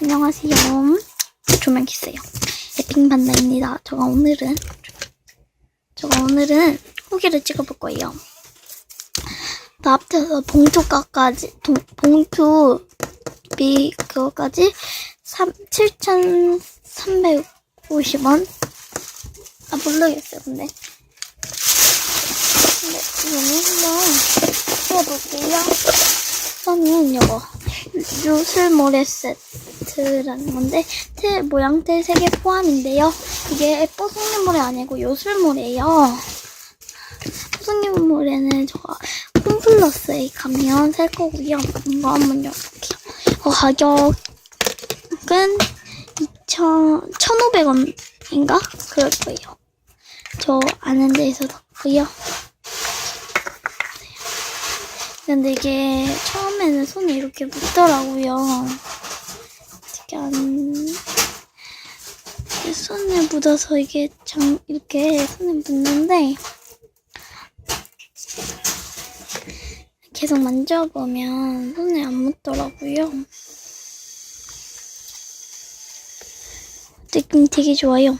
안녕하세요. 조명 켰어요. 에핑 반다입니다. 제가 오늘은 제가 오늘은 후기를 찍어볼 거예요. 나 앞에서 봉투가까지 동, 봉투 비 그거까지 3 7,350원. 아 모르겠어요. 근데 근데 이거는 한번 해볼게요. 우선은 이거 요술모래 세트라는 건데 틀 모양 틀 3개 포함인데요. 이게 뽀송이 모래 아니고 요술모래예요. 뽀송이 모래는 저가 홈플러스에 가면 살 거고요. 이거 한번 열어볼게요. 어, 가격은 2,000, 1,500원인가? 그럴 거예요. 저 아는 데에서 샀고요. 근데 이게 처음에는 손에 이렇게 묻더라고요. 어떻게 안 손에 묻어서 이게 장 이렇게 손에 묻는데 계속 만져보면 손에 안 묻더라고요. 느낌 되게 좋아요.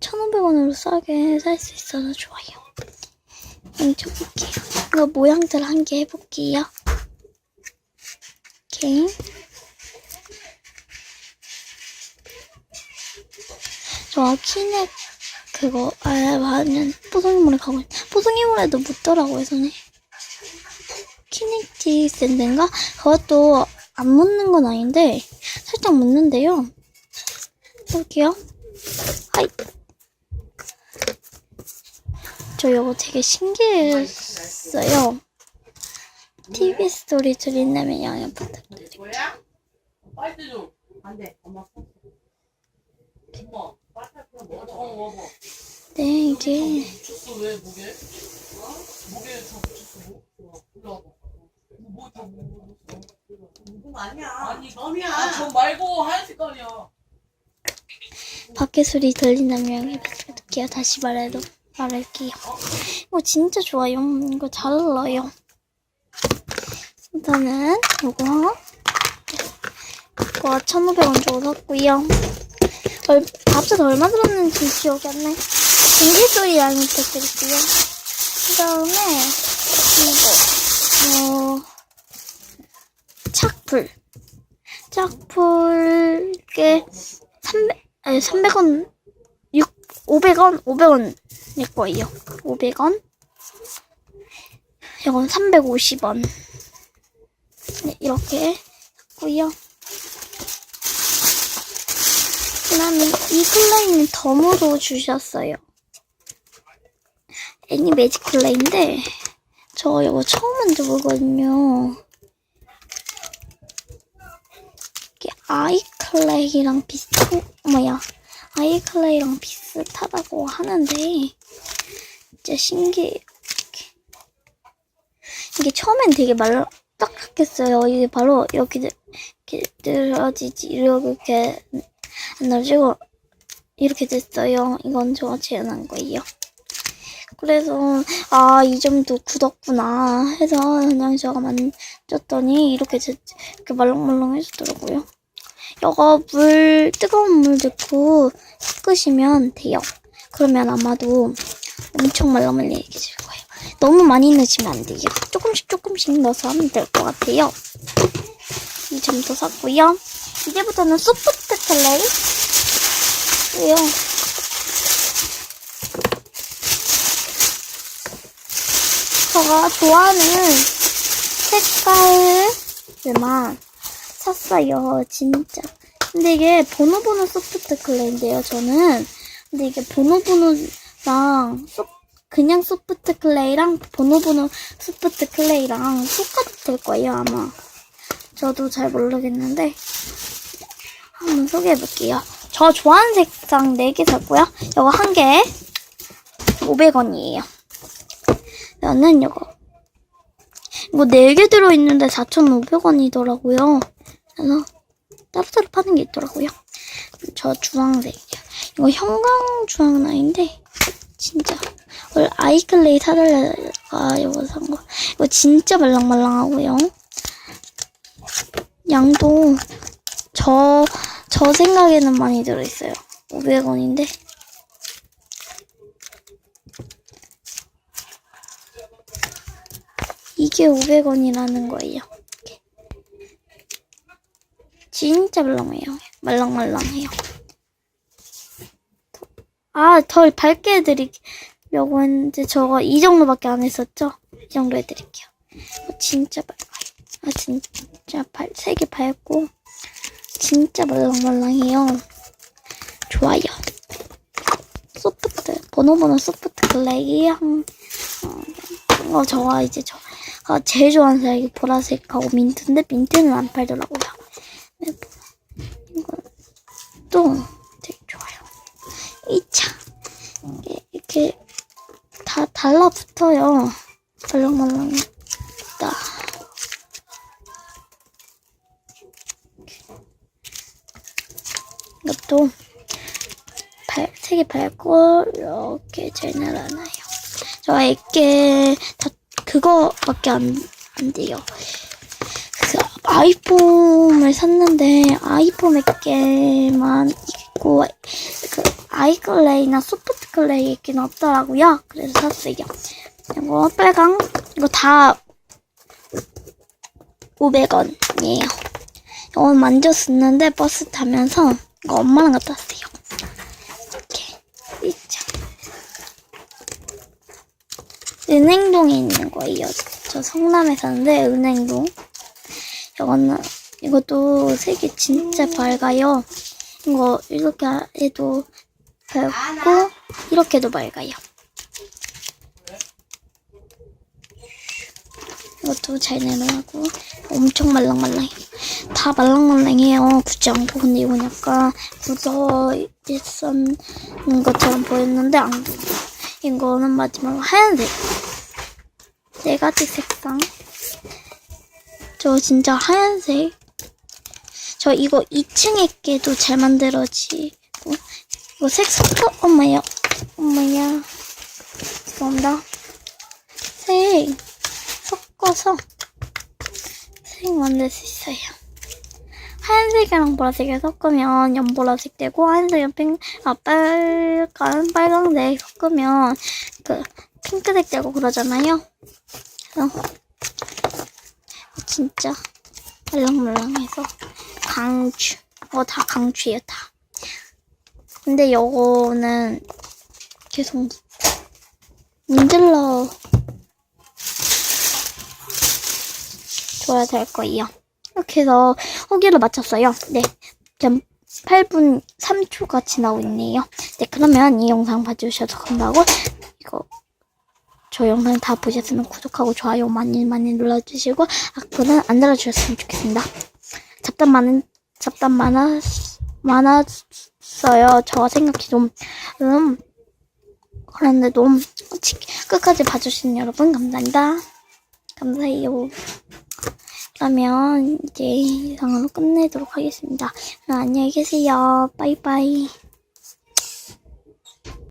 1,500원으로 싸게 살 수 있어서 좋아요. 뭉쳐볼게요. 이거 모양들 한 개 해볼게요. 오케이. 저 키넥 그거 알바하면 뽀송이물에 가고 있 뽀송이물에도 묻더라고요 손에. 키넥티 샌드인가? 그것도 안 묻는 건 아닌데 살짝 묻는데요. 볼게요. 하이. 저 이거 되게 신기했어요. TV 스토리 들린다면 양해 부탁드립니다. 네, 이게. 밖에 소리 들린다면 양해 부탁드릴게요. 다시 말해도 말할게요. 이거 진짜 좋아요. 이거 잘 흘러요. 일단은 이거 이거 1,500원 주고 샀고요. 얼, 합쳐서 얼마 들었는지 기억이 안 나요. 공기 소리 양해 부탁드릴게요. 그 다음에 이거 어 착풀 착풀 게 300 아니 300원 6 500원 500원일 거예요. 500원. 이건 350원. 네, 이렇게 했고요. 그 다음에 이 클레이는 덤으로 주셨어요. 애니 매직 클레이인데 저 이거 처음 만져보거든요. 이게 아이 클레이랑 비슷한 뭐야 아이클레이랑 비슷하다고 하는데 진짜. 이렇게. 이게 처음엔 되게 말라 딱딱했어요. 이게 바로 이렇게 늘- 이렇게 늘어지지 이렇게 안 늘어지고 이렇게 됐어요. 이건 제가 재현한 거예요. 그래서 아 이 점도 굳었구나 해서 그냥 제가 만졌더니 이렇게 제- 이렇게 말랑말랑해지더라고요. 이거 물 뜨거운 물 넣고 씻으시면 돼요. 그러면 아마도 엄청 말랑말랑해질 거예요. 너무 많이 넣으시면 안 돼요. 조금씩 조금씩 넣어서 하면 될 것 같아요. 이 점도 샀고요. 이제부터는 소프트 클레이 예요. 제가 좋아하는 색깔만 샀어요, 진짜. 근데 이게 보노보노 소프트 클레인데요, 저는. 근데 이게 보노보노랑 소, 그냥 소프트 클레이랑 보노보노 소프트 클레이랑 똑같을 거예요, 아마. 저도 잘 모르겠는데. 한번 소개해볼게요. 저 좋아하는 색상 4개 샀고요. 이거 한 개에 500원이에요. 저는 이거. 이거 4개 들어있는데 4,500원이더라고요. 그래서 따로따로 파는 게 있더라고요. 저 주황색이요. 이거 형광 주황라인데 진짜 원래 아이클레이 사달라가 이거 산 거. 이거 진짜 말랑말랑하고요. 양도 저, 저 생각에는 많이 들어있어요. 500원인데. 이게 500원이라는 거예요. 진짜 말랑해요. 말랑말랑해요. 아, 덜 밝게 해드리려고 했는데 저거 이 정도밖에 안 했었죠? 이 정도 해드릴게요. 어, 진짜 밝아요. 아, 진짜 발, 색이 밝고 진짜 말랑말랑해요. 좋아요. 소프트, 번호번호 소프트 글레이 한, 어, 어, 저가 이제 저가 제일 좋아하는 색이 보라색하고 민트인데 민트는 안 팔더라고요. 네, 이거 또 되게 좋아요. 2차 이게 다 달라붙어요. 말랑말랑해. 다. 이것도 발, 색이 밝고 이렇게 제너럴하나요. 저에게 다 그거밖에 안, 안 돼요. 그 아이폰을 샀는데 아이폰 몇 개만 있고 그 아이클레이나 소프트 클레이 있긴 없더라고요. 그래서 샀어요. 이거 빨강 이거 다 500원이에요. 이거 만져 쓰는데 버스 타면서 이거 엄마랑 갔다 왔어요. 이렇게 있죠. 은행동에 있는 거예요. 저 성남에 사는데 은행동. 이거는 이것도 색이 진짜 밝아요. 이거 이렇게 해도 밝고 이렇게도 밝아요. 이것도 잘 내려가고 엄청 말랑말랑해. 다 말랑말랑해요. 굳지 않고 근데 이건 약간 묻어 있었는 것처럼 보였는데 안 묻어. 이거는 마지막으로 하얀색. 네 가지 색상. 저 진짜 하얀색. 저 이거 2층에 깨도 잘 만들어지고 이거 색 섞어? 엄마야. 엄마야. 죄송합니다. 색 섞어서 색 만들 수 있어요. 하얀색이랑 보라색을 섞으면 연보라색 되고 하얀색이랑 핑, 아, 빨간 빨강색 섞으면 그 핑크색 되고 그러잖아요. 그래서 진짜 말랑말랑해서 강추. 어, 다 강추예요, 다. 근데 요거는 계속 문질러 줘야 될 거예요. 이렇게 해서 후기를 마쳤어요. 네. 전 8분 3초가 지나고 있네요. 네, 그러면 이 영상 봐주셔서 감사하고, 이거, 저 영상 다 보셨으면 구독하고 좋아요 많이 많이 눌러주시고, 악플은 안 달아주셨으면 좋겠습니다. 잡담 많은, 잡담 많았, 많았어요. 저 생각이 좀, 음, 그런데 좀, 지- 끝까지 봐주신 여러분, 감사합니다. 감사해요. 그러면 이제 이상으로 끝내도록 하겠습니다. 그럼 안녕히 계세요. 빠이빠이.